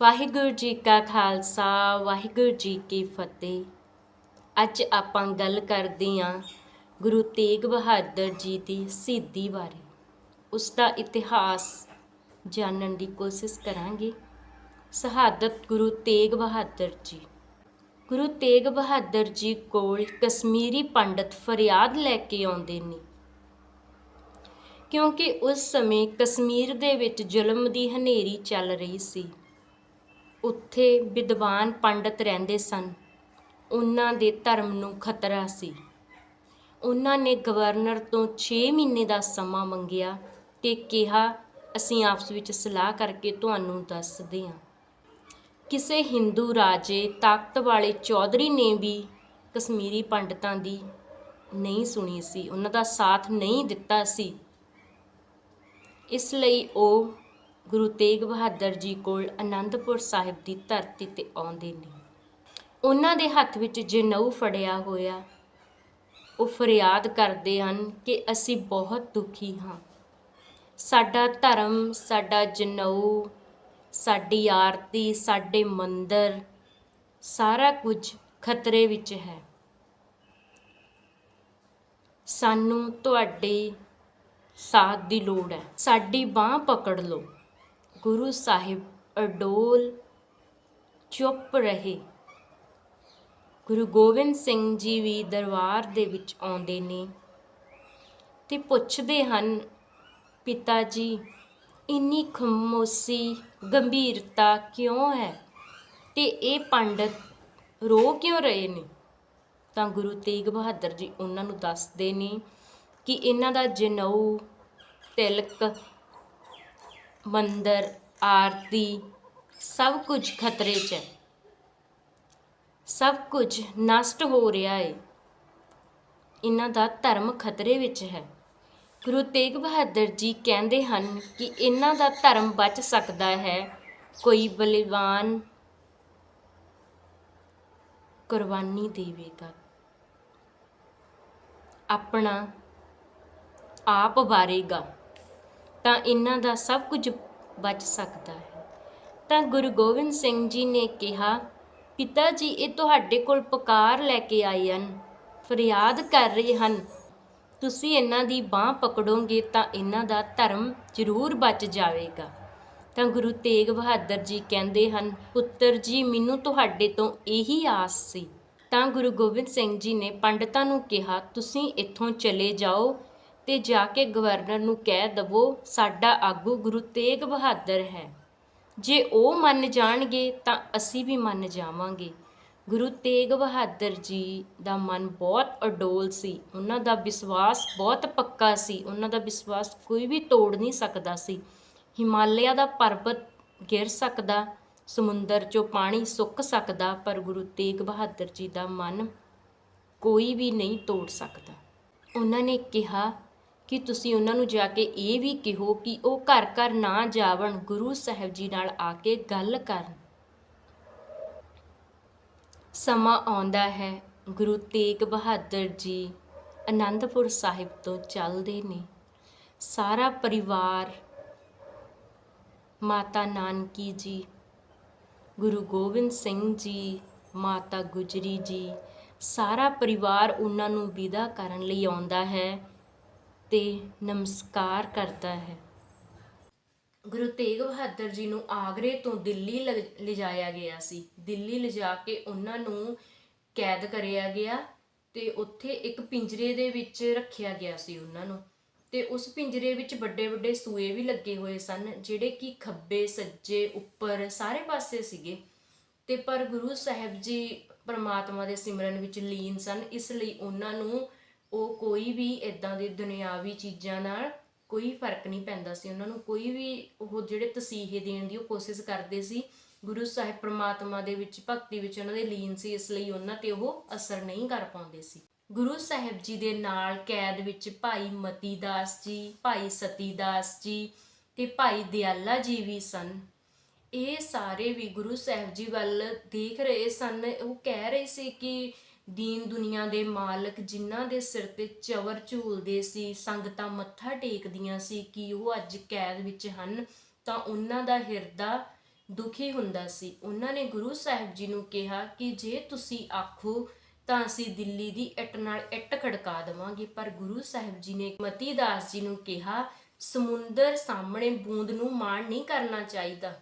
ਵਾਹਿਗੁਰੂ ਜੀ ਕਾ ਖਾਲਸਾ, ਵਾਹਿਗੁਰੂ ਜੀ ਕੀ ਫਤਿਹ। ਅੱਜ ਆਪਾਂ ਗੱਲ ਕਰਦੇ ਹਾਂ ਗੁਰੂ ਤੇਗ ਬਹਾਦਰ ਜੀ ਦੀ ਸ਼ਹੀਦੀ ਬਾਰੇ। ਉਸ ਦਾ ਇਤਿਹਾਸ ਜਾਣਨ ਦੀ ਕੋਸ਼ਿਸ਼ ਕਰਾਂਗੇ। ਸ਼ਹਾਦਤ ਗੁਰੂ ਤੇਗ ਬਹਾਦਰ ਜੀ। ਗੁਰੂ ਤੇਗ ਬਹਾਦਰ ਜੀ ਕੋਲ ਕਸ਼ਮੀਰੀ ਪੰਡਤ ਫਰਿਆਦ ਲੈ ਕੇ ਆਉਂਦੇ ਨੇ। ਕਿਉਂਕਿ ਉਸ ਸਮੇਂ ਕਸ਼ਮੀਰ ਦੇ ਵਿੱਚ ਜ਼ੁਲਮ ਦੀ ਹਨੇਰੀ ਚੱਲ ਰਹੀ ਸੀ। ਉੱਥੇ ਵਿਦਵਾਨ ਪੰਡਤ ਰਹਿੰਦੇ ਸਨ। ਉਹਨਾਂ ਦੇ ਧਰਮ ਨੂੰ ਖਤਰਾ ਸੀ। ਉਹਨਾਂ ਨੇ ਗਵਰਨਰ ਤੋਂ 6 ਮਹੀਨੇ ਦਾ ਸਮਾਂ ਮੰਗਿਆ ਤੇ ਕਿਹਾ, ਅਸੀਂ ਆਪਸ ਵਿੱਚ ਸਲਾਹ ਕਰਕੇ ਤੁਹਾਨੂੰ ਦੱਸਦੇ ਹਾਂ। ਕਿਸੇ ਹਿੰਦੂ ਰਾਜੇ ਤਾਕਤ ਵਾਲੇ ਚੌਧਰੀ ਨੇ ਵੀ ਕਸ਼ਮੀਰੀ ਪੰਡਤਾਂ ਦੀ ਨਹੀਂ ਸੁਣੀ ਸੀ। ਉਹਨਾਂ ਦਾ ਸਾਥ ਨਹੀਂ ਦਿੱਤਾ ਸੀ। ਇਸ ਲਈ ਉਹ ਗੁਰੂ ਤੇਗ ਬਹਾਦਰ ਜੀ ਕੋਲ ਅਨੰਦਪੁਰ ਸਾਹਿਬ ਦੀ ਧਰਤੀ ਤੇ ਆਉਂਦੇ ਨੇ। ਉਹਨਾਂ ਦੇ ਹੱਥ ਵਿੱਚ ਜਨਊ ਫੜਿਆ ਹੋਇਆ, ਉਹ ਫਰਿਆਦ ਕਰਦੇ ਹਨ ਕਿ ਅਸੀਂ ਬਹੁਤ ਦੁਖੀ ਹਾਂ। ਸਾਡਾ ਧਰਮ, ਸਾਡਾ ਜਨਊ, ਸਾਡੀ ਆਰਤੀ, ਸਾਡੇ ਮੰਦਰ, ਸਾਰਾ ਕੁਝ ਖਤਰੇ ਵਿੱਚ ਹੈ। ਸਾਨੂੰ ਤੁਹਾਡੇ ਸਾਥ ਦੀ ਲੋੜ ਹੈ। ਸਾਡੀ ਬਾਹ ਪਕੜ ਲਓ। ਗੁਰੂ ਸਾਹਿਬ ਅਡੋਲ ਚੁੱਪ ਰਹੇ। ਗੁਰੂ ਗੋਬਿੰਦ ਸਿੰਘ ਜੀ ਵੀ ਦਰਬਾਰ ਦੇ ਵਿੱਚ ਆਉਂਦੇ ਨੇ ਤੇ ਪੁੱਛਦੇ ਹਨ ਪਿਤਾ ਜੀ ਇੰਨੀ ਖਮੋਸ਼ੀ ਗੰਭੀਰਤਾ ਕਿਉਂ ਹੈ ਤੇ ਇਹ ਪੰਡਤ ਰੋ ਕਿਉਂ ਰਹੇ ਨੇ? ਤਾਂ ਗੁਰੂ ਤੇਗ ਬਹਾਦਰ ਜੀ ਉਹਨਾਂ ਨੂੰ ਦੱਸਦੇ ਨੇ ਕਿ ਇਹਨਾਂ ਦਾ ਜਨਊ ਤਿਲਕ ਮੰਦਰ, ਆਰਤੀ, ਸਭ ਕੁਝ ਖਤਰੇ 'ਚ ਹੈ। ਸਭ ਕੁਝ ਨਸ਼ਟ ਹੋ ਰਿਹਾ ਹੈ ਇਹਨਾਂ ਦਾ ਧਰਮ ਖਤਰੇ ਵਿੱਚ ਹੈ। ਗੁਰੂ ਤੇਗ ਬਹਾਦਰ ਜੀ ਕਹਿੰਦੇ ਹਨ ਕਿ ਇਹਨਾਂ ਦਾ ਧਰਮ ਬਚ ਸਕਦਾ ਹੈ। ਕੋਈ ਬਲੀਵਾਨ ਕੁਰਬਾਨੀ ਦੇਵੇਗਾ। ਆਪਣਾ ਆਪ ਵਾਰੇਗਾ। ਤਾਂ ਇਹਨਾਂ ਦਾ ਸਭ ਕੁਝ ਬਚ ਸਕਦਾ ਹੈ। ਤਾਂ ਗੁਰੂ ਗੋਬਿੰਦ ਸਿੰਘ ਜੀ ਨੇ ਕਿਹਾ ਪਿਤਾ ਜੀ ਇਹ ਤੁਹਾਡੇ ਕੋਲ ਪੁਕਾਰ ਲੈ ਕੇ ਆਏ ਹਨ, ਫਰਿਆਦ ਕਰ ਰਹੇ ਹਨ। ਤੁਸੀਂ ਇਹਨਾਂ ਦੀ ਬਾਹ ਪਕੜੋਗੇ ਤਾਂ ਇਹਨਾਂ ਦਾ ਧਰਮ ਜ਼ਰੂਰ ਬਚ ਜਾਵੇਗਾ। ਤਾਂ ਗੁਰੂ ਤੇਗ ਬਹਾਦਰ ਜੀ ਕਹਿੰਦੇ ਹਨ, ਪੁੱਤਰ ਜੀ, ਮੈਨੂੰ ਤੁਹਾਡੇ ਤੋਂ ਇਹੀ ਆਸ ਸੀ। ਤਾਂ ਗੁਰੂ ਗੋਬਿੰਦ ਸਿੰਘ ਜੀ ਨੇ ਪੰਡਤਾਂ ਨੂੰ ਕਿਹਾ, ਤੁਸੀਂ ਇੱਥੋਂ ਚਲੇ ਜਾਓ ਤੇ ਜਾ ਕੇ ਗਵਰਨਰ ਨੂੰ ਕਹਿ ਦਵੋ, ਸਾਡਾ ਆਗੂ ਗੁਰੂ ਤੇਗ ਬਹਾਦਰ ਹੈ। ਜੇ ਉਹ ਮੰਨ ਜਾਣਗੇ, ਤਾਂ ਅਸੀਂ ਵੀ ਮੰਨ ਜਾਵਾਂਗੇ। ਗੁਰੂ ਤੇਗ ਬਹਾਦਰ ਜੀ ਦਾ ਮਨ ਬਹੁਤ ਅਡੋਲ ਸੀ। ਉਹਨਾਂ ਦਾ ਵਿਸ਼ਵਾਸ ਬਹੁਤ ਪੱਕਾ ਸੀ। ਉਹਨਾਂ ਦਾ ਵਿਸ਼ਵਾਸ ਕੋਈ ਵੀ ਤੋੜ ਨਹੀਂ ਸਕਦਾ ਸੀ। ਹਿਮਾਲਿਆ ਦਾ ਪਰਬਤ ਗਿਰ ਸਕਦਾ, ਸਮੁੰਦਰ 'ਚੋਂ ਪਾਣੀ ਸੁੱਕ ਸਕਦਾ, ਪਰ ਗੁਰੂ ਤੇਗ ਬਹਾਦਰ ਜੀ ਦਾ ਮਨ ਕੋਈ ਵੀ ਨਹੀਂ ਤੋੜ ਸਕਦਾ। ਉਹਨਾਂ ਨੇ ਕਿਹਾ ਕਿ ਤੁਸੀਂ ਉਹਨਾਂ ਨੂੰ ਜਾ ਕੇ ਇਹ ਵੀ ਕਿਹੋ ਕਿ ਉਹ ਘਰ ਘਰ ਨਾ ਜਾਵਣ, ਗੁਰੂ ਸਾਹਿਬ ਜੀ ਨਾਲ ਆ ਕੇ ਗੱਲ ਕਰਨ। ਸਮਾਂ ਆਉਂਦਾ ਹੈ, ਗੁਰੂ ਤੇਗ ਬਹਾਦਰ ਜੀ ਅਨੰਦਪੁਰ ਸਾਹਿਬ ਤੋਂ ਚੱਲਦੇ ਨੇ। ਸਾਰਾ ਪਰਿਵਾਰ, ਮਾਤਾ ਨਾਨਕੀ ਜੀ, ਗੁਰੂ ਗੋਬਿੰਦ ਸਿੰਘ ਜੀ, ਮਾਤਾ ਗੁਜਰੀ ਜੀ, ਸਾਰਾ ਪਰਿਵਾਰ ਉਹਨਾਂ ਨੂੰ ਵਿਦਾ ਕਰਨ ਲਈ ਆਉਂਦਾ ਹੈ। ਤੇ ਨਮਸਕਾਰ ਕਰਦਾ ਹੈ। ਗੁਰੂ ਤੇਗ ਬਹਾਦਰ ਜੀ ਨੂੰ ਆਗਰੇ ਤੋਂ ਦਿੱਲੀ ਲਿਜਾਇਆ ਗਿਆ ਸੀ। ਦਿੱਲੀ ਲਿਜਾ ਕੇ ਉਹਨਾਂ ਨੂੰ ਕੈਦ ਕਰਿਆ ਗਿਆ ਤੇ ਉੱਥੇ ਇੱਕ ਪਿੰਜਰੇ ਦੇ ਵਿੱਚ ਰੱਖਿਆ ਗਿਆ ਸੀ ਉਹਨਾਂ ਨੂੰ। ਤੇ ਉਸ ਪਿੰਜਰੇ ਵਿੱਚ ਵੱਡੇ ਵੱਡੇ ਸੂਏ ਵੀ ਲੱਗੇ ਹੋਏ ਸਨ, ਜਿਹੜੇ ਕਿ ਖੱਬੇ, ਸੱਜੇ, ਉੱਪਰ ਸਾਰੇ ਪਾਸੇ ਸੀਗੇ। ਤੇ ਪਰ ਗੁਰੂ ਸਾਹਿਬ ਜੀ ਪਰਮਾਤਮਾ ਦੇ ਸਿਮਰਨ ਵਿੱਚ ਲੀਨ ਸਨ, ਇਸ ਲਈ ਉਹਨਾਂ ਨੂੰ ਉਹ ਕੋਈ ਵੀ ਇਦਾਂ ਦੇ ਦੁਨਿਆਵੀ ਚੀਜ਼ਾਂ ਨਾਲ ਕੋਈ ਫ਼ਰਕ ਨਹੀਂ ਪੈਂਦਾ ਸੀ। ਉਹਨਾਂ ਨੂੰ ਕੋਈ ਵੀ ਉਹ ਜਿਹੜੇ ਤਸੀਹੇ ਦੇਣ ਦੀ ਉਹ ਕੋਸ਼ਿਸ਼ ਕਰਦੇ ਸੀ। ਗੁਰੂ ਸਾਹਿਬ ਪ੍ਰਮਾਤਮਾ ਦੇ ਵਿੱਚ, ਭਗਤੀ ਵਿੱਚ ਉਹਨਾਂ ਦੇ ਲੀਨ ਸੀ, ਇਸ ਲਈ ਉਹਨਾਂ ਤੇ ਉਹ ਅਸਰ ਨਹੀਂ ਕਰ ਪਾਉਂਦੇ ਸੀ। ਗੁਰੂ ਸਾਹਿਬ ਜੀ ਦੇ ਨਾਲ ਕੈਦ ਵਿੱਚ ਭਾਈ ਮਤੀ ਦਾਸ ਜੀ, ਭਾਈ ਸਤੀ ਦਾਸ ਜੀ ਤੇ ਭਾਈ ਦਿਆਲਾ ਜੀ ਵੀ ਸਨ। ਇਹ ਸਾਰੇ ਵੀ ਗੁਰੂ ਸਾਹਿਬ ਜੀ ਵੱਲ ਦੇਖ ਰਹੇ ਸਨ। ਉਹ ਕਹਿ ਰਹੇ ਸੀ ਕਿ ਦੀਨ ਦੁਨੀਆ ਦੇ ਮਾਲਕ ਜਿਨ੍ਹਾਂ ਦੇ ਸਿਰ ਤੇ ਚਵਰ ਝੂਲਦੇ ਸੀ, ਸੰਗਤਾਂ ਮੱਥਾ ਟੇਕਦੀਆਂ ਸੀ ਕਿ ਉਹ ਅੱਜ ਕੈਦ ਵਿੱਚ ਹਨ, ਤਾਂ ਉਹਨਾਂ ਦਾ ਹਿਰਦਾ ਦੁਖੀ ਹੁੰਦਾ ਸੀ। ਉਹਨਾਂ ਨੇ ਗੁਰੂ ਸਾਹਿਬ ਜੀ ਨੂੰ ਕਿਹਾ ਕਿ ਜੇ ਤੁਸੀਂ ਆਖੋ ਤਾਂ ਅਸੀਂ ਦਿੱਲੀ ਦੀ ਇੱਟ ਨਾਲ ਇੱਟ ਖੜਕਾ ਦੇਵਾਂਗੇ, ਪਰ ਗੁਰੂ ਸਾਹਿਬ ਜੀ ਨੇ ਮਤੀ ਦਾਸ ਜੀ ਨੂੰ ਕਿਹਾ, ਸਮੁੰਦਰ ਸਾਹਮਣੇ ਬੂੰਦ ਨੂੰ ਮਾਣ ਨਹੀਂ ਕਰਨਾ ਚਾਹੀਦਾ।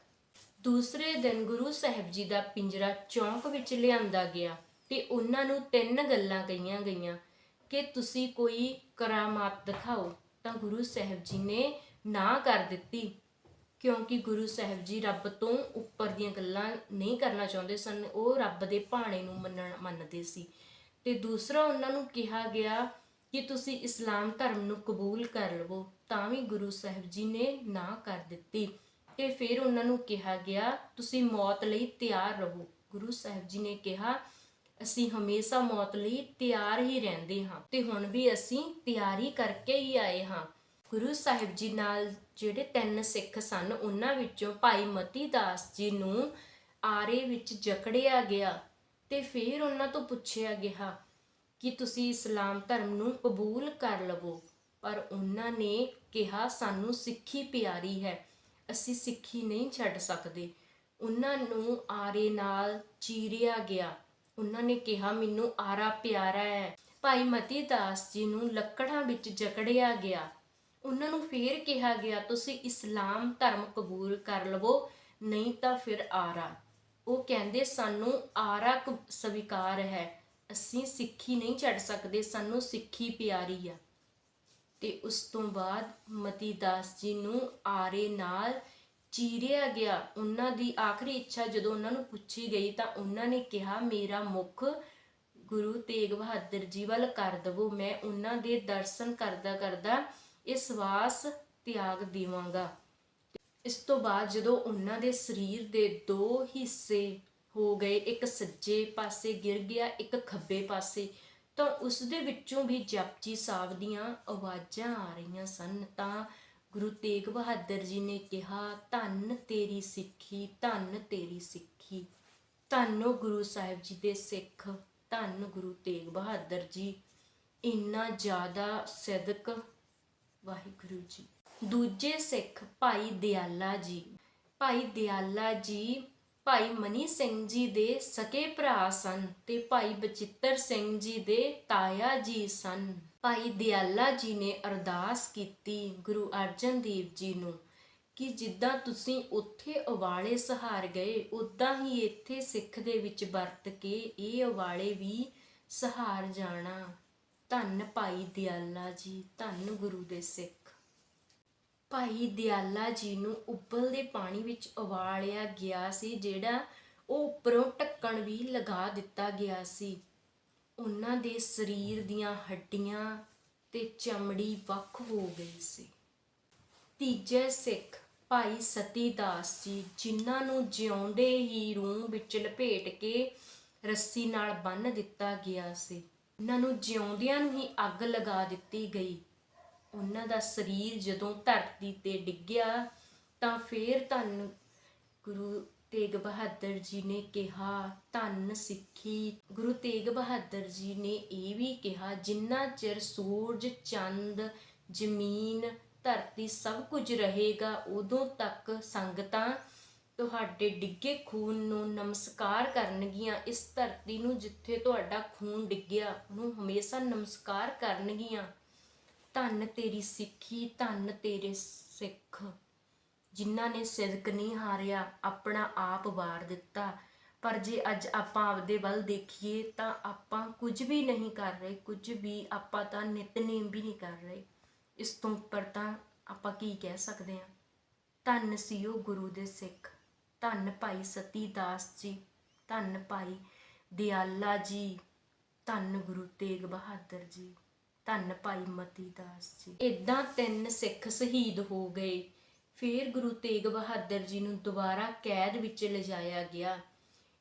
ਦੂਸਰੇ ਦਿਨ ਗੁਰੂ ਸਾਹਿਬ ਜੀ ਦਾ ਪਿੰਜਰਾ ਚੌਂਕ ਵਿੱਚ ਲਿਆਂਦਾ ਗਿਆ। ਤੇ ਉਹਨਾਂ ਨੂੰ ਤਿੰਨ ਗੱਲਾਂ ਕਹੀਆਂ ਗਈਆਂ ਕਿ ਤੁਸੀਂ ਕੋਈ ਕਰਾਮਾਤ ਦਿਖਾਓ ਤਾਂ ਗੁਰੂ ਸਾਹਿਬ ਜੀ ਨੇ ਨਾ ਕਰ ਦਿੱਤੀ, ਕਿਉਂਕਿ ਗੁਰੂ ਸਾਹਿਬ ਜੀ ਰੱਬ ਤੋਂ ਉੱਪਰ ਦੀਆਂ ਗੱਲਾਂ ਨਹੀਂ ਕਰਨਾ ਚਾਹੁੰਦੇ ਸਨ, ਉਹ ਰੱਬ ਦੇ ਭਾਣੇ ਨੂੰ ਮੰਨਣ ਮੰਨਦੇ ਸੀ। ਤੇ ਦੂਸਰਾ ਉਹਨਾਂ ਨੂੰ ਕਿਹਾ ਗਿਆ ਕਿ ਤੁਸੀਂ ਇਸਲਾਮ ਧਰਮ ਨੂੰ ਕਬੂਲ ਕਰ ਲਵੋ, ਤਾਂ ਵੀ ਗੁਰੂ ਸਾਹਿਬ ਜੀ ਨੇ ਨਾ ਕਰ ਦਿੱਤੀ। ਤੇ ਫਿਰ ਉਹਨਾਂ ਨੂੰ ਕਿਹਾ ਗਿਆ, ਤੁਸੀਂ ਮੌਤ ਲਈ ਤਿਆਰ ਰਹੋ। ਗੁਰੂ ਸਾਹਿਬ ਜੀ ਨੇ ਕਿਹਾ ਅਸੀਂ ਹਮੇਸ਼ਾ ਮੌਤ ਲਈ ਤਿਆਰ ਹੀ ਰਹਿੰਦੇ ਹਾਂ ਤੇ ਹੁਣ ਵੀ ਅਸੀਂ ਤਿਆਰੀ ਕਰਕੇ ਹੀ ਆਏ ਹਾਂ। ਗੁਰੂ ਸਾਹਿਬ ਜੀ ਨਾਲ ਜਿਹੜੇ ਤਿੰਨ ਸਿੱਖ ਸਨ, ਉਹਨਾਂ ਵਿੱਚੋਂ ਭਾਈ ਮਤੀ ਦਾਸ ਜੀ ਨੂੰ ਆਰੇ ਵਿੱਚ ਜਕੜਿਆ ਗਿਆ ਤੇ ਫਿਰ ਉਹਨਾਂ ਤੋਂ ਪੁੱਛਿਆ ਗਿਆ ਕਿ ਤੁਸੀਂ ਇਸਲਾਮ ਧਰਮ ਨੂੰ ਕਬੂਲ ਕਰ ਲਵੋ। ਪਰ ਉਹਨਾਂ ਨੇ ਕਿਹਾ, ਸਾਨੂੰ ਸਿੱਖੀ ਪਿਆਰੀ ਹੈ, ਅਸੀਂ ਸਿੱਖੀ ਨਹੀਂ ਛੱਡ ਸਕਦੇ। ਉਹਨਾਂ ਨੂੰ ਆਰੇ ਨਾਲ ਚੀਰਿਆ ਗਿਆ। ਉਹਨਾਂ ਨੇ ਕਿਹਾ, ਮੈਨੂੰ ਆਰਾ ਪਿਆਰਾ ਹੈ ਭਾਈ ਮਤੀ ਦਾਸ ਜੀ ਨੂੰ ਲੱਕੜਾਂ ਵਿੱਚ ਜਕੜਿਆ ਗਿਆ। ਉਹਨਾਂ ਨੂੰ ਫੇਰ ਕਿਹਾ ਗਿਆ, ਤੁਸੀਂ ਇਸਲਾਮ ਧਰਮ ਕਬੂਲ ਕਰ ਲਵੋ, ਨਹੀਂ ਤਾਂ ਫਿਰ ਆਰਾ। ਉਹ ਕਹਿੰਦੇ, ਸਾਨੂੰ ਆਰਾ ਕ- ਸਵੀਕਾਰ ਹੈ। ਅਸੀਂ ਸਿੱਖੀ ਨਹੀਂ ਛੱਡ ਸਕਦੇ, ਸਾਨੂੰ ਸਿੱਖੀ ਪਿਆਰੀ ਆ। ਤੇ ਉਸ ਤੋਂ ਬਾਅਦ ਮਤੀ ਦਾਸ ਜੀ ਨੂੰ ਆਰੇ ਨਾਲ ਚੀਰਿਆ ਗਿਆ। ਉਹਨਾਂ ਦੀ ਆਖਰੀ ਇੱਛਾ ਜਦੋਂ ਉਹਨਾਂ ਨੂੰ ਪੁੱਛੀ ਗਈ ਤਾਂ ਉਹਨਾਂ ਨੇ ਕਿਹਾ, ਮੇਰਾ ਮੁਖ ਗੁਰੂ ਤੇਗ ਬਹਾਦਰ ਜੀ ਵੱਲ ਕਰ ਦਵੋ। ਮੈਂ ਉਹਨਾਂ ਦੇ ਦਰਸ਼ਨ ਕਰਦਾ ਕਰਦਾ ਇਹ ਸਵਾਸ ਤਿਆਗ ਦੇਵਾਂਗਾ। ਇਸ ਤੋਂ ਬਾਅਦ ਜਦੋਂ ਉਹਨਾਂ ਦੇ ਸਰੀਰ ਦੇ ਦੋ ਹਿੱਸੇ ਹੋ ਗਏ, ਇੱਕ ਸੱਜੇ ਪਾਸੇ ਗਿਰ ਗਿਆ, ਇੱਕ ਖੱਬੇ ਪਾਸੇ, ਤਾਂ ਉਸ ਦੇ ਵਿੱਚੋਂ ਵੀ ਜਪਜੀ ਸਾਹਿਬ ਦੀਆਂ ਆਵਾਜ਼ਾਂ ਆ ਰਹੀਆਂ ਸਨ। ਤਾਂ ਗੁਰੂ ਤੇਗ ਬਹਾਦਰ ਜੀ ਨੇ ਕਿਹਾ, ਧੰਨ ਤੇਰੀ ਸਿੱਖੀ, ਧੰਨ ਤੇਰੀ ਸਿੱਖੀ। ਧੰਨੋ ਗੁਰੂ ਸਾਹਿਬ ਜੀ ਦੇ ਸਿੱਖ, ਧੰਨ ਗੁਰੂ ਤੇਗ ਬਹਾਦਰ ਜੀ। ਇੰਨਾ ਜ਼ਿਆਦਾ ਸਦਕ ਵਾਹਿਗੁਰੂ ਜੀ। ਦੂਜੇ ਸਿੱਖ, ਭਾਈ ਦਿਆਲਾ ਜੀ। ਭਾਈ ਦਿਆਲਾ ਜੀ, ਭਾਈ ਮਨੀ ਸਿੰਘ ਜੀ ਦੇ ਸਕੇ ਭਰਾ ਸਨ ਤੇ ਭਾਈ ਬਚਿੱਤਰ ਸਿੰਘ ਜੀ ਦੇ ਤਾਇਆ ਜੀ ਸਨ। ਭਾਈ ਦਿਆਲਾ ਜੀ ਨੇ ਅਰਦਾਸ ਕੀਤੀ ਗੁਰੂ ਅਰਜਨ ਦੇਵ ਜੀ ਨੂੰ ਕਿ ਜਿੱਦਾਂ ਤੁਸੀਂ ਉੱਥੇ ਉਵਾਲੇ ਸਹਾਰ ਗਏ ਉਦਾਂ ਹੀ ਇੱਥੇ ਸਿੱਖ ਦੇ ਵਿੱਚ ਵਰਤ ਕੇ ਇਹ ਉਵਾਲੇ ਵੀ ਸਹਾਰ ਜਾਣਾ। ਧੰਨ ਭਾਈ ਦਿਆਲਾ ਜੀ, ਧੰਨ ਗੁਰੂ ਦੇ ਸਿੱਖ। ਭਾਈ ਦਿਆਲਾ ਜੀ ਨੂੰ ਉਬਲਦੇ ਪਾਣੀ ਵਿੱਚ ਉਬਾਲਿਆ ਗਿਆ ਸੀ, ਜਿਹੜਾ ਉਹ ਉੱਪਰੋਂ ਢੱਕਣ ਵੀ ਲਗਾ ਦਿੱਤਾ ਗਿਆ ਸੀ। ਉਹਨਾਂ ਦੇ ਸਰੀਰ ਦੀਆਂ ਹੱਡੀਆਂ ਤੇ ਚਮੜੀ ਵੱਖ ਹੋ ਗਈ ਸੀ। ਤੀਜੇ ਸਿੱਖ ਭਾਈ ਸਤੀ ਦਾਸ ਜੀ, ਜਿਨ੍ਹਾਂ ਨੂੰ ਜਿਉਂਦੇ ਹੀ ਰੂਹ ਵਿੱਚ ਲਪੇਟ ਕੇ ਰੱਸੀ ਨਾਲ ਬੰਨ੍ਹ ਦਿੱਤਾ ਗਿਆ ਸੀ। ਉਹਨਾਂ ਨੂੰ ਜਿਉਂਦਿਆਂ ਨੂੰ ਹੀ ਅੱਗ ਲਗਾ ਦਿੱਤੀ ਗਈ। ਉਹਨਾਂ ਦਾ ਸਰੀਰ ਜਦੋਂ ਧਰਤੀ ਤੇ ਡਿੱਗਿਆ ਤਾਂ ਫੇਰ ਧੰਨ ਗੁਰੂ ਤੇਗ ਬਹਾਦਰ ਜੀ ਨੇ ਕਿਹਾ, ਧੰਨ ਸਿੱਖੀ। ਗੁਰੂ ਤੇਗ ਬਹਾਦਰ ਜੀ ਨੇ ਇਹ ਵੀ ਕਿਹਾ, ਜਿੰਨਾ ਚਿਰ ਸੂਰਜ, ਚੰਦ, ਜ਼ਮੀਨ, ਧਰਤੀ ਸਭ ਕੁਝ ਰਹੇਗਾ, ਉਦੋਂ ਤੱਕ ਸੰਗਤਾਂ ਤੁਹਾਡੇ ਡਿੱਗੇ ਖੂਨ ਨੂੰ ਨਮਸਕਾਰ ਕਰਨਗੀਆਂ। ਇਸ ਧਰਤੀ ਨੂੰ ਜਿੱਥੇ ਤੁਹਾਡਾ ਖੂਨ ਡਿੱਗਿਆ, ਉਹਨੂੰ ਹਮੇਸ਼ਾ ਨਮਸਕਾਰ ਕਰਨਗੀਆਂ। ਧੰਨ ਤੇਰੀ ਸਿੱਖੀ, ਧੰਨ ਤੇਰੇ ਸਿੱਖ। ਜਿਨ੍ਹਾਂ ਨੇ ਸਿਦਕ ਨਹੀਂ ਹਾਰਿਆ, ਆਪਣਾ ਆਪ ਵਾਰ ਦਿੱਤਾ। ਪਰ ਜੇ ਅੱਜ ਆਪਾਂ ਆਪਦੇ ਵੱਲ ਦੇਖੀਏ ਤਾਂ ਆਪਾਂ ਕੁਝ ਵੀ ਨਹੀਂ ਕਰ ਰਹੇ, ਕੁਝ ਵੀ ਆਪਾਂ ਤਾਂ ਨਿਤਨੇਮ ਵੀ ਨਹੀਂ ਕਰ ਰਹੇ। ਇਸ ਤੋਂ ਉੱਪਰ ਤਾਂ ਆਪਾਂ ਕੀ ਕਹਿ ਸਕਦੇ ਹਾਂ? ਧੰਨ ਸੀ ਉਹ ਗੁਰੂ ਦੇ ਸਿੱਖ। ਧੰਨ ਭਾਈ ਸਤੀ ਦਾਸ ਜੀ। ਧੰਨ ਭਾਈ ਦਿਆਲਾ ਜੀ। ਧੰਨ ਗੁਰੂ ਤੇਗ ਬਹਾਦਰ ਜੀ। ਧੰਨ ਭਾਈ ਮਤੀ ਦਾਸ ਜੀ। ਇਦਾਂ ਤਿੰਨ ਸਿੱਖ ਸ਼ਹੀਦ ਹੋ ਗਏ। ਫਿਰ ਗੁਰੂ ਤੇਗ ਬਹਾਦਰ ਜੀ ਨੂੰ ਦੁਬਾਰਾ ਕੈਦ ਵਿੱਚ ਲਿਜਾਇਆ ਗਿਆ।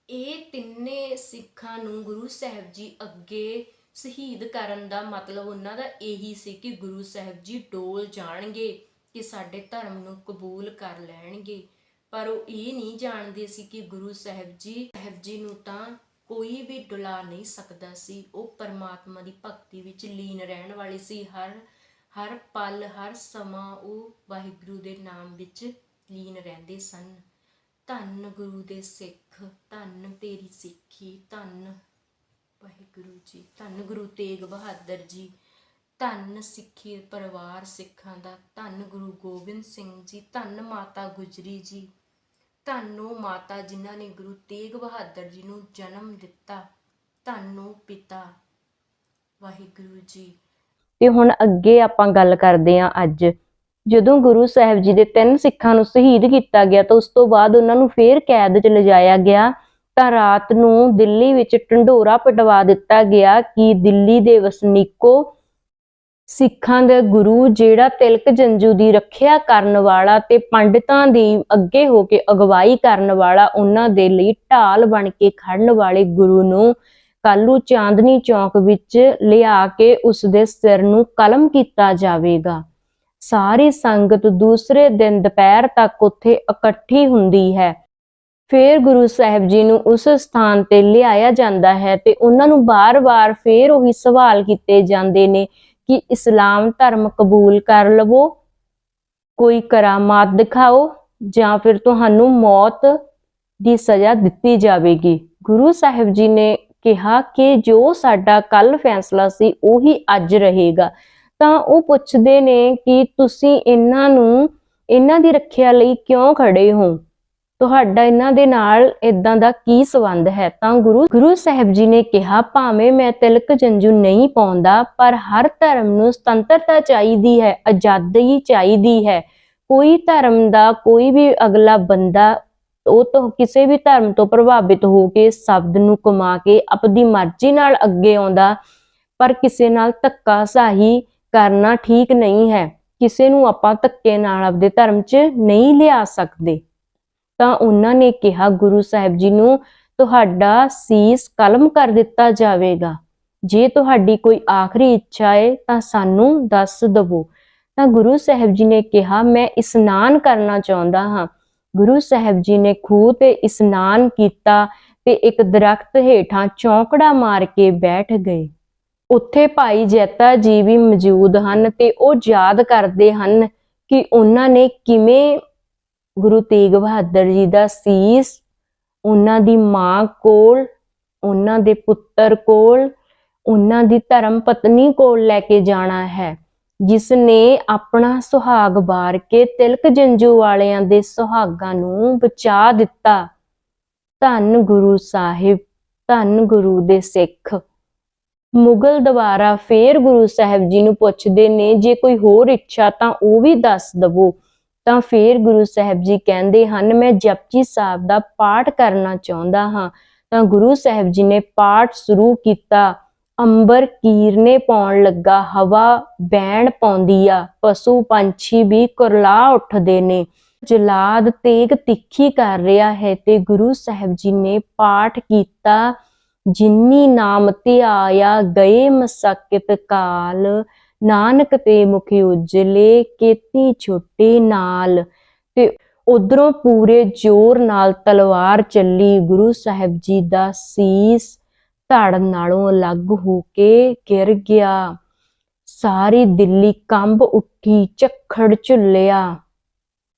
ਇਹ ਤਿੰਨੇ ਸਿੱਖਾਂ ਨੂੰ ਗੁਰੂ ਸਾਹਿਬ ਜੀ ਅੱਗੇ ਸ਼ਹੀਦ ਕਰਨ ਦਾ ਮਤਲਬ ਉਹਨਾਂ ਦਾ ਇਹੀ ਸੀ ਕਿ ਗੁਰੂ ਸਾਹਿਬ ਜੀ ਡੋਲ ਜਾਣਗੇ ਕਿ ਸਾਡੇ ਧਰਮ ਨੂੰ ਕਬੂਲ ਕਰ ਲੈਣਗੇ। ਪਰ ਉਹ ਇਹ ਨਹੀਂ ਜਾਣਦੇ ਸੀ ਕਿ ਗੁਰੂ ਸਾਹਿਬ ਜੀ ਸਾਹਿਬ ਜੀ ਨੂੰ ਤਾਂ ਕੋਈ ਵੀ ਡੁਲਾ ਨਹੀਂ ਸਕਦਾ ਸੀ। ਉਹ ਪਰਮਾਤਮਾ ਦੀ ਭਗਤੀ ਵਿੱਚ ਲੀਨ ਰਹਿਣ ਵਾਲੇ ਸੀ। ਹਰ ਹਰ ਪਲ, ਹਰ ਸਮਾਂ ਉਹ ਵਾਹਿਗੁਰੂ ਦੇ ਨਾਮ ਵਿੱਚ ਲੀਨ ਰਹਿੰਦੇ ਸਨ। ਧੰਨ ਗੁਰੂ ਦੇ ਸਿੱਖ, ਧੰਨ ਤੇਰੀ ਸਿੱਖੀ, ਧੰਨ ਵਾਹਿਗੁਰੂ ਜੀ, ਧੰਨ ਗੁਰੂ ਤੇਗ ਬਹਾਦਰ ਜੀ, ਧੰਨ ਸਿੱਖੀ ਪਰਿਵਾਰ ਸਿੱਖਾਂ ਦਾ, ਧੰਨ ਗੁਰੂ ਗੋਬਿੰਦ ਸਿੰਘ ਜੀ, ਧੰਨ ਮਾਤਾ ਗੁਜਰੀ ਜੀ, ਧੰਨ ਉਹ ਮਾਤਾ ਜਿਨ੍ਹਾਂ ਨੇ ਗੁਰੂ ਤੇਗ ਬਹਾਦਰ ਜੀ ਨੂੰ ਜਨਮ ਦਿੱਤਾ, ਧੰਨ ਉਹ ਪਿਤਾ ਵਾਹਿਗੁਰੂ ਜੀ। ਤੇ ਹੁਣ ਅੱਗੇ ਆਪਾਂ ਗੱਲ ਕਰਦੇ ਹਾਂ ਅੱਜ। ਜਦੋਂ ਗੁਰੂ ਸਾਹਿਬ ਜੀ ਦੇ ਤਿੰਨ ਸਿੱਖਾਂ ਨੂੰ ਸ਼ਹੀਦ ਕੀਤਾ ਗਿਆ ਤਾਂ ਉਸ ਤੋਂ ਬਾਅਦ ਉਹਨਾਂ ਨੂੰ ਫੇਰ ਕੈਦ 'ਚ ਲਿਜਾਇਆ ਗਿਆ। ਤਾਂ ਰਾਤ ਨੂੰ ਦਿੱਲੀ ਵਿੱਚ ਢੰਡੋਰਾ ਪਟਵਾ ਦਿੱਤਾ ਗਿਆ ਕਿ ਦਿੱਲੀ ਦੇ ਵਸਨੀਕੋ ਸਿੱਖਾਂ ਦਾ ਗੁਰੂ ਜਿਹੜਾ ਤਿਲਕ ਜੰਜੂ ਦੀ ਰੱਖਿਆ ਕਰਨ ਵਾਲਾ ਤੇ ਪੰਡਿਤਾਂ ਦੀ ਅੱਗੇ ਹੋ ਕੇ ਅਗਵਾਈ ਕਰਨ ਵਾਲਾ ਉਹਨਾਂ ਦੇ ਲਈ ਢਾਲ ਬਣ ਕੇ ਖੜਨ ਵਾਲੇ ਗੁਰੂ ਨੂੰ ਕੱਲੂ ਚਾਂਦਨੀ ਚੌਕ ਵਿੱਚ ਲਿਆ ਕੇ ਉਸ ਦੇ ਸਿਰ ਨੂੰ ਕਲਮ ਕੀਤਾ ਜਾਵੇਗਾ। ਸਾਰੀ ਸੰਗਤ ਦੂਸਰੇ ਦਿਨ ਦੁਪਹਿਰ ਤੱਕ ਉੱਥੇ ਇਕੱਠੀ ਹੁੰਦੀ ਹੈ। ਫਿਰ ਗੁਰੂ ਸਾਹਿਬ ਜੀ ਨੂੰ ਉਸ ਸਥਾਨ ਤੇ ਲਿਆਇਆ ਜਾਂਦਾ ਹੈ ਤੇ ਉਹਨਾਂ ਨੂੰ ਬਾਰ-ਬਾਰ ਫਿਰ ਉਹੀ ਸਵਾਲ ਕੀਤੇ ਜਾਂਦੇ ਨੇ ਕਿ ਇਸਲਾਮ ਧਰਮ ਕਬੂਲ ਕਰ ਲਵੋ, ਕੋਈ ਕਰਾਮਾਤ ਦਿਖਾਓ ਜਾਂ ਫਿਰ ਤੁਹਾਨੂੰ ਮੌਤ ਦੀ ਸਜ਼ਾ ਦਿੱਤੀ ਜਾਵੇਗੀ। ਗੁਰੂ ਸਾਹਿਬ ਜੀ ਨੇ ਕਿਹਾ ਕਿ ਜੋ ਸਾਡਾ ਕੱਲ ਫੈਸਲਾ ਸੀ ਉਹੀ ਅੱਜ ਰਹੇਗਾ। ਤਾਂ ਉਹ ਪੁੱਛਦੇ ਨੇ ਕਿ ਤੁਸੀਂ ਇਹਨਾਂ ਨੂੰ, ਇਹਨਾਂ ਦੀ ਰੱਖਿਆ ਲਈ ਕਿਉਂ ਖੜੇ ਹੋ? ਤੁਹਾਡਾ ਇਹਨਾਂ ਦੇ ਨਾਲ ਇਦਾਂ ਦਾ ਕੀ ਸਬੰਧ ਹੈ? ਤਾਂ ਗੁਰੂ ਗੁਰੂ ਸਾਹਿਬ ਜੀ ਨੇ ਕਿਹਾ, ਭਾਵੇਂ ਮੈਂ ਤਿਲਕ ਜੰਜੂ ਨਹੀਂ ਪਾਉਂਦਾ, ਪਰ ਹਰ ਧਰਮ ਨੂੰ ਸੁਤੰਤਰਤਾ ਚਾਹੀਦੀ ਹੈ, ਆਜ਼ਾਦੀ ਚਾਹੀਦੀ ਹੈ। ਕੋਈ ਧਰਮ ਦਾ ਕੋਈ ਵੀ ਅਗਲਾ ਬੰਦਾ ਉਹ ਤੋਂ ਕਿਸੇ ਵੀ ਧਰਮ ਤੋਂ ਪ੍ਰਭਾਵਿਤ ਹੋ ਕੇ ਸ਼ਬਦ ਨੂੰ ਕਮਾ ਕੇ ਆਪਣੀ ਮਰਜ਼ੀ ਨਾਲ ਅੱਗੇ ਆਉਂਦਾ, ਪਰ ਕਿਸੇ ਨਾਲ ਧੱਕਾ ਸਾਹੀ ਕਰਨਾ ਠੀਕ ਨਹੀਂ ਹੈ। ਕਿਸੇ ਨੂੰ ਆਪਾਂ ਧੱਕੇ ਨਾਲ ਆਪਦੇ ਧਰਮ 'ਚ ਨਹੀਂ ਲਿਆ ਸਕਦੇ। ਤਾਂ ਉਹਨਾਂ ਨੇ ਕਿਹਾ, ਗੁਰੂ ਸਾਹਿਬ ਜੀ ਨੂੰ ਤੁਹਾਡਾ ਸੀਸ ਕਲਮ ਕਰ ਦਿੱਤਾ ਜਾਵੇਗਾ। ਜੇ ਤੁਹਾਡੀ ਕੋਈ ਆਖਰੀ ਇੱਛਾ ਹੈ ਤਾਂ ਸਾਨੂੰ ਦੱਸ ਦਵੋ। ਤਾਂ ਗੁਰੂ ਸਾਹਿਬ ਜੀ ਨੇ ਕਿਹਾ, ਮੈਂ ਇਸ਼ਨਾਨ ਕਰਨਾ ਚਾਹੁੰਦਾ ਹਾਂ। ਗੁਰੂ ਸਾਹਿਬ ਜੀ ਨੇ ਖੂਹ ਤੇ ਇਸ਼ਨਾਨ ਕੀਤਾ ਤੇ ਇੱਕ ਦਰਖਤ ਹੇਠਾਂ ਚੌਂਕੜਾ ਮਾਰ ਕੇ ਬੈਠ ਗਏ। ਉੱਥੇ ਭਾਈ ਜੈਤਾ ਜੀ ਵੀ ਮੌਜੂਦ ਹਨ ਤੇ ਉਹ ਯਾਦ ਕਰਦੇ ਹਨ ਕਿ ਉਹਨਾਂ ਨੇ ਕਿਵੇਂ ਗੁਰੂ ਤੇਗ ਬਹਾਦਰ ਜੀ ਦਾ ਸੀਸ, ਉਹਨਾਂ ਦੀ ਮਾਂ ਕੋਲ, ਉਹਨਾਂ ਦੇ ਪੁੱਤਰ ਕੋਲ, ਉਹਨਾਂ ਦੀ ਧਰਮ ਪਤਨੀ ਕੋਲ ਲੈ ਕੇ ਜਾਣਾ ਹੈ। ਜਿਸ ਨੇ ਆਪਣਾ ਸੁਹਾਗ ਬਾਰ ਕੇ ਤਿਲਕ ਜੰਜੂ ਵਾਲਿਆਂ ਦੇ ਸੁਹਾਗਾਂ ਨੂੰ ਬਚਾ ਦਿੱਤਾ। ਧੰਨ ਗੁਰੂ ਸਾਹਿਬ, ਧੰਨ ਗੁਰੂ ਦੇ ਸਿੱਖ। ਮੁਗਲ ਦੁਬਾਰਾ ਫੇਰ ਗੁਰੂ ਸਾਹਿਬ ਜੀ ਨੂੰ ਪੁੱਛਦੇ ਨੇ, ਜੇ ਕੋਈ ਹੋਰ ਇੱਛਾ ਤਾਂ ਉਹ ਵੀ ਦੱਸ ਦਵੋ। ਤਾਂ ਫੇਰ ਗੁਰੂ ਸਾਹਿਬ ਜੀ ਕਹਿੰਦੇ ਹਨ, ਮੈਂ ਜਪਜੀ ਸਾਹਿਬ ਦਾ ਪਾਠ ਕਰਨਾ ਚਾਹੁੰਦਾ ਹਾਂ। ਤਾਂ ਗੁਰੂ ਸਾਹਿਬ ਜੀ ਨੇ ਪਾਠ ਸ਼ੁਰੂ ਕੀਤਾ। ਅੰਬਰ ਕੀਰਨੇ ਪਾਉਣ ਲੱਗਾ, ਹਵਾ ਬੈਣ ਪਾਉਂਦੀ ਆ, ਪਸ਼ੂ ਪੰਛੀ ਵੀ ਕੁਰਲਾ ਉੱਠਦੇ ਨੇ। ਜਲਾਦ ਤੇਗ ਤਿੱਖੀ ਕਰ ਰਿਹਾ ਹੈ ਤੇ ਗੁਰੂ ਸਾਹਿਬ ਜੀ ਨੇ ਪਾਠ ਕੀਤਾ, ਜਿਨੀ ਨਾਮ ਤੇ ਆਇਆ ਗਏ ਮਸਕਿਤ ਕਾਲ। ਨਾਨਕ ਤੇ ਮੁਖ ਉਜਲੇ, ਕੀਤੀ ਛੁੱਟੀ ਨਾਲ। ਤੇ ਉਧਰੋਂ ਪੂਰੇ ਜ਼ੋਰ ਨਾਲ ਤਲਵਾਰ ਚੱਲੀ ਗੁਰੂ ਸਾਹਿਬ ਜੀ ਦਾ ਸੀਸ। ਧੜ ਨਾਲੋਂ ਅਲੱਗ ਹੋ ਕੇ ਗਿਰ ਗਿਆ। ਸਾਰੀ ਦਿੱਲੀ ਕੰਬ ਉੱਠੀ, ਝੱਖੜ ਝੁੱਲਿਆ।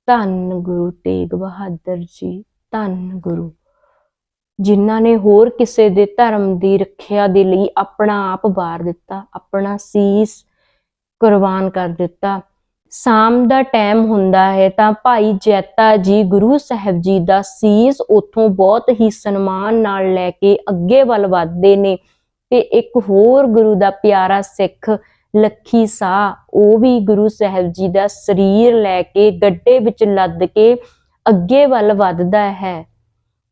ਧੰਨ ਗੁਰੂ ਤੇਗ ਬਹਾਦਰ ਜੀ, ਧੰਨ ਗੁਰੂ। ਜਿਨ੍ਹਾਂ ਨੇ ਹੋਰ ਕਿਸੇ ਦੇ ਧਰਮ ਦੀ ਰੱਖਿਆ ਦੇ ਲਈ ਆਪਣਾ ਆਪ ਵਾਰ ਦਿੱਤਾ, ਆਪਣਾ ਸੀਸ ਕੁਰਬਾਨ ਕਰ ਦਿੱਤਾ। ਸ਼ਾਮ ਦਾ ਟਾਈਮ ਹੁੰਦਾ ਹੈ ਤਾਂ ਭਾਈ ਜੈਤਾ ਜੀ ਗੁਰੂ ਸਾਹਿਬ ਜੀ ਦਾ ਸੀਸ ਉਥੋਂ ਬਹੁਤ ਹੀ ਸਨਮਾਨ ਨਾਲ ਲੈ ਕੇ ਅੱਗੇ ਵੱਲ ਵਧਦੇ ਨੇ ਤੇ ਇੱਕ ਹੋਰ ਗੁਰੂ ਦਾ ਪਿਆਰਾ ਸਿੱਖ ਲੱਖੀ ਸਾਹ, ਉਹ ਵੀ ਗੁਰੂ ਸਾਹਿਬ ਜੀ ਦਾ ਸਰੀਰ ਲੈ ਕੇ ਗੱਡੇ ਵਿੱਚ ਲੱਦ ਕੇ ਅੱਗੇ ਵੱਲ ਵੱਧਦਾ ਹੈ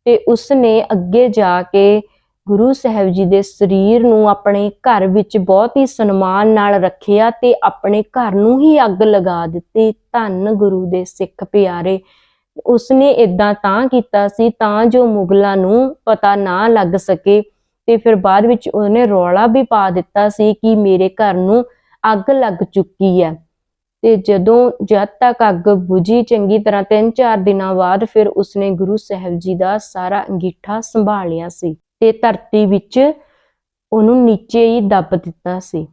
ਤੇ ਉਸਨੇ ਅੱਗੇ ਜਾ ਕੇ ਗੁਰੂ ਸਾਹਿਬ ਜੀ ਦੇ ਸਰੀਰ ਨੂੰ ਆਪਣੇ ਘਰ ਵਿੱਚ ਬਹੁਤ ਹੀ ਸਨਮਾਨ ਨਾਲ ਰੱਖਿਆ ਤੇ ਆਪਣੇ ਘਰ ਨੂੰ ਹੀ ਅੱਗ ਲਗਾ ਦਿੱਤੀ। ਧੰਨ ਗੁਰੂ ਦੇ ਸਿੱਖ ਪਿਆਰੇ, ਉਸਨੇ ਇਦਾਂ ਤਾਂ ਕੀਤਾ ਸੀ ਤਾਂ ਜੋ ਮੁਗਲਾਂ ਨੂੰ ਪਤਾ ਨਾ ਲੱਗ ਸਕੇ ਤੇ ਫਿਰ ਬਾਅਦ ਵਿੱਚ ਉਹਨੇ ਰੌਲਾ ਵੀ ਪਾ ਦਿੱਤਾ ਸੀ ਕਿ ਮੇਰੇ ਘਰ ਨੂੰ ਅੱਗ ਲੱਗ ਚੁੱਕੀ ਹੈ। ਤੇ ਜਦੋਂ ਜਦ ਤੱਕ ਅੱਗ ਬੁਝੀ ਚੰਗੀ ਤਰ੍ਹਾਂ ਤਿੰਨ ਚਾਰ ਦਿਨਾਂ ਬਾਅਦ ਫਿਰ ਉਸਨੇ ਗੁਰੂ ਸਾਹਿਬ ਜੀ ਦਾ ਸਾਰਾ ਅੰਗੀਠਾ ਸੰਭਾਲਿਆ ਸੀ। ਤੇ ਧਰਤੀ ਵਿੱਚ ਉਹਨੂੰ ਨੀਚੇ ਹੀ ਦੱਬ ਦਿੱਤਾ ਸੀ।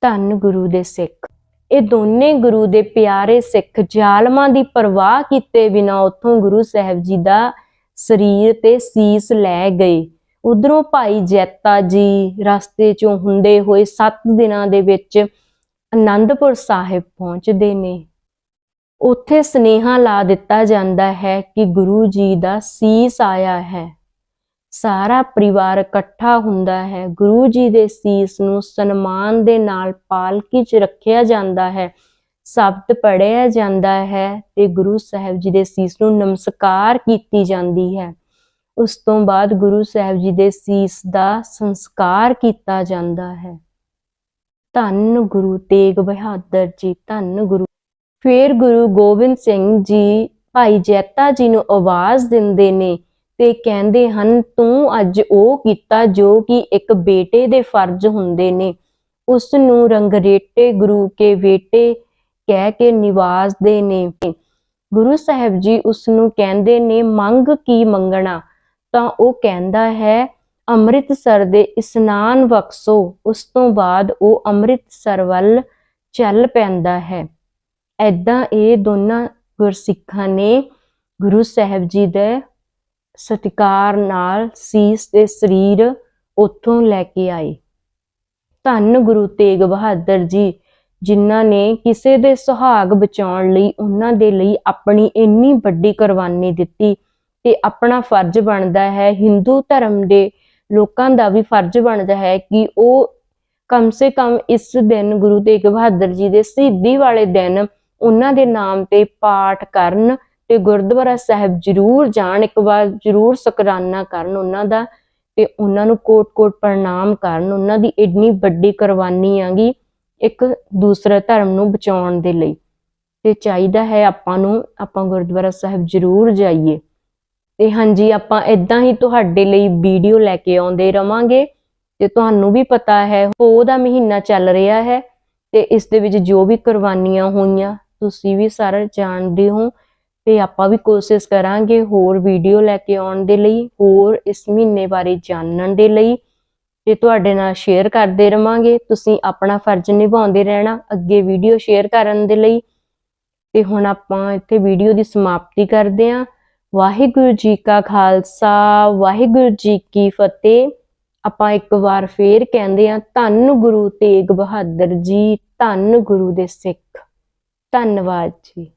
ਧੰਨ ਗੁਰੂ ਦੇ ਸਿੱਖ। ਇਹ ਦੋਨੇ ਗੁਰੂ ਦੇ ਪਿਆਰੇ ਸਿੱਖ ਜ਼ਾਲਮਾਂ ਦੀ ਪਰਵਾਹ ਕੀਤੇ ਬਿਨਾ ਉੱਥੋਂ ਗੁਰੂ ਸਾਹਿਬ ਜੀ ਦਾ ਸਰੀਰ ਤੇ ਸੀਸ ਲੈ ਗਏ। ਉਧਰੋਂ ਭਾਈ ਜੈਤਾ ਜੀ ਰਸਤੇ ਚੋਂ ਹੁੰਦੇ ਹੋਏ 7 ਦਿਨਾਂ ਦੇ ਵਿੱਚ ਆਨੰਦਪੁਰ ਸਾਹਿਬ ਪਹੁੰਚਦੇ ਨੇ। ਉੱਥੇ ਸਨੇਹਾ ਲਾ ਦਿੱਤਾ ਜਾਂਦਾ ਹੈ ਕਿ ਗੁਰੂ ਜੀ ਦਾ ਸੀਸ ਆਇਆ ਹੈ। ਸਾਰਾ ਪਰਿਵਾਰ ਇਕੱਠਾ ਹੁੰਦਾ ਹੈ। ਗੁਰੂ ਜੀ ਦੇ ਸੀਸ ਨੂੰ ਸਨਮਾਨ ਦੇ ਨਾਲ ਪਾਲਕੀ 'ਚ ਰੱਖਿਆ ਜਾਂਦਾ ਹੈ। ਸ਼ਬਦ ਪੜਿਆ ਜਾਂਦਾ ਹੈ ਤੇ ਗੁਰੂ ਸਾਹਿਬ ਜੀ ਦੇ ਸੀਸ ਨੂੰ ਨਮਸਕਾਰ ਕੀਤੀ ਜਾਂਦੀ ਹੈ। ਉਸ ਤੋਂ ਬਾਅਦ ਗੁਰੂ ਸਾਹਿਬ ਜੀ ਦੇ ਸੀਸ ਦਾ ਸੰਸਕਾਰ ਕੀਤਾ ਜਾਂਦਾ ਹੈ। ਧੰਨ ਗੁਰੂ ਤੇਗ ਬਹਾਦਰ ਜੀ, ਧੰਨ ਗੁਰੂ। ਫਿਰ ਗੁਰੂ ਗੋਬਿੰਦ ਸਿੰਘ ਜੀ ਭਾਈ ਜੈਤਾ ਜੀ ਨੂੰ ਆਵਾਜ਼ ਦਿੰਦੇ ਨੇ ਤੇ ਕਹਿੰਦੇ ਹਨ, ਤੂੰ ਅੱਜ ਉਹ ਕੀਤਾ ਜੋ ਕਿ ਇੱਕ ਬੇਟੇ ਦੇ ਫਰਜ਼ ਹੁੰਦੇ ਨੇ। ਉਸ ਨੂੰ ਰੰਗਰੇਟੇ ਗੁਰੂ ਕੇ ਬੇਟੇ ਕਹਿ ਕੇ ਨਿਵਾਜ਼ਦੇ ਨੇ। ਗੁਰੂ ਸਾਹਿਬ ਜੀ ਉਸ ਨੂੰ ਕਹਿੰਦੇ ਨੇ, ਮੰਗ ਕੀ ਮੰਗਣਾ? ਤਾਂ ਉਹ ਕਹਿੰਦਾ ਹੈ, ਅੰਮ੍ਰਿਤਸਰ ਦੇ ਇਸ਼ਨਾਨ ਬਖਸ਼ੋ, ਉਸ ਤੋਂ ਬਾਅਦ ਉਹ ਅੰਮ੍ਰਿਤਸਰ ਵੱਲ ਚੱਲ ਪੈਂਦਾ ਹੈ। ਐਦਾਂ ਇਹ ਦੋਨਾਂ ਗੁਰਸਿੱਖਾਂ ਨੇ ਗੁਰੂ ਸਾਹਿਬ ਜੀ ਦੇ ਸਤਿਕਾਰ ਨਾਲ ਸੀਸ ਤੇ ਸਰੀਰ ਉੱਥੋਂ ਲੈ ਕੇ ਆਏ ਧੰਨ ਗੁਰੂ ਤੇਗ ਬਹਾਦਰ ਜੀ, ਜਿਨ੍ਹਾਂ ਨੇ ਕਿਸੇ ਦੇ ਸੁਹਾਗ ਬਚਾਉਣ ਲਈ ਉਹਨਾਂ ਦੇ ਲਈ ਆਪਣੀ ਇੰਨੀ ਵੱਡੀ ਕੁਰਬਾਨੀ ਦਿੱਤੀ ਤੇ ਆਪਣਾ ਫਰਜ਼ ਬਣਦਾ ਹੈ, ਹਿੰਦੂ ਧਰਮ ਦੇ ਲੋਕਾਂ ਦਾ ਵੀ ਫਰਜ਼ ਬਣਦਾ ਹੈ ਕਿ ਉਹ ਕਮ ਸੇ ਕਮ ਇਸ ਦਿਨ ਗੁਰੂ ਤੇਗ ਬਹਾਦਰ ਜੀ ਦੇ ਸ਼ਹੀਦੀ ਵਾਲੇ ਦਿਨ ਉਹਨਾਂ ਦੇ ਨਾਮ ਤੇ ਪਾਠ ਕਰਨ ਤੇ ਗੁਰਦੁਆਰਾ ਸਾਹਿਬ ਜ਼ਰੂਰ ਜਾਣ, ਇੱਕ ਵਾਰ ਜ਼ਰੂਰ ਸ਼ੁਕਰਾਨਾ ਕਰਨ ਉਹਨਾਂ ਦਾ ਤੇ ਉਹਨਾਂ ਨੂੰ ਕੋਟ-ਕੋਟ ਪ੍ਰਣਾਮ ਕਰਨ, ਉਹਨਾਂ ਦੀ ਇੰਨੀ ਵੱਡੀ ਕੁਰਬਾਨੀ ਆਗੀ ਇੱਕ ਦੂਸਰੇ ਧਰਮ ਨੂੰ ਬਚਾਉਣ ਦੇ ਲਈ। ਤੇ ਚਾਹੀਦਾ ਹੈ ਆਪਾਂ ਨੂੰ, ਆਪਾਂ ਗੁਰਦੁਆਰਾ ਸਾਹਿਬ ਜ਼ਰੂਰ ਜਾਈਏ। ਤੇ ਹਾਂਜੀ, ਆਪਾਂ ਇਦਾਂ ਹੀ ਤੁਹਾਡੇ ਲਈ ਵੀਡੀਓ ਲੈ ਕੇ ਆਉਂਦੇ ਰਵਾਂਗੇ ਤੇ ਤੁਹਾਨੂੰ ਵੀ ਪਤਾ ਹੈ ਪੋਹ ਦਾ ਮਹੀਨਾ ਚੱਲ ਰਿਹਾ ਹੈ ਤੇ ਇਸ ਦੇ ਵਿੱਚ ਜੋ ਵੀ ਕੁਰਬਾਨੀਆਂ ਹੋਈਆਂ, ਤੁਸੀਂ ਵੀ ਸਾਰਾ ਜਾਣਦੇ ਹੋ। ਤੇ ਆਪਾਂ ਵੀ ਕੋਸ਼ਿਸ਼ ਕਰਾਂਗੇ ਹੋਰ ਵੀਡੀਓ ਲੈ ਕੇ ਆਉਣ ਦੇ ਲਈ, ਹੋਰ ਇਸ ਮਹੀਨੇ ਬਾਰੇ ਜਾਣਨ ਦੇ ਲਈ। ਤੇ ਤੁਹਾਡੇ ਨਾਲ ਸ਼ੇਅਰ ਕਰਦੇ ਰਵਾਂਗੇ, ਤੁਸੀਂ ਆਪਣਾ ਫਰਜ਼ ਨਿਭਾਉਂਦੇ ਰਹਿਣਾ, ਅੱਗੇ ਵੀਡੀਓ ਸ਼ੇਅਰ ਕਰਨ ਦੇ ਲਈ। ਤੇ ਹੁਣ ਆਪਾਂ ਇੱਥੇ ਵੀਡੀਓ ਦੀ ਸਮਾਪਤੀ ਕਰਦੇ ਹਾਂ। ਵਾਹਿਗੁਰੂ ਜੀ ਕਾ ਖਾਲਸਾ, ਵਾਹਿਗੁਰੂ ਜੀ ਕੀ ਫਤਿਹ। ਆਪਾਂ ਇੱਕ ਵਾਰ ਫੇਰ ਕਹਿੰਦੇ ਹਾਂ, ਧੰਨ ਗੁਰੂ ਤੇਗ ਬਹਾਦਰ ਜੀ, ਧੰਨ ਗੁਰੂ ਦੇ ਸਿੱਖ। ਧੰਨਵਾਦ ਜੀ।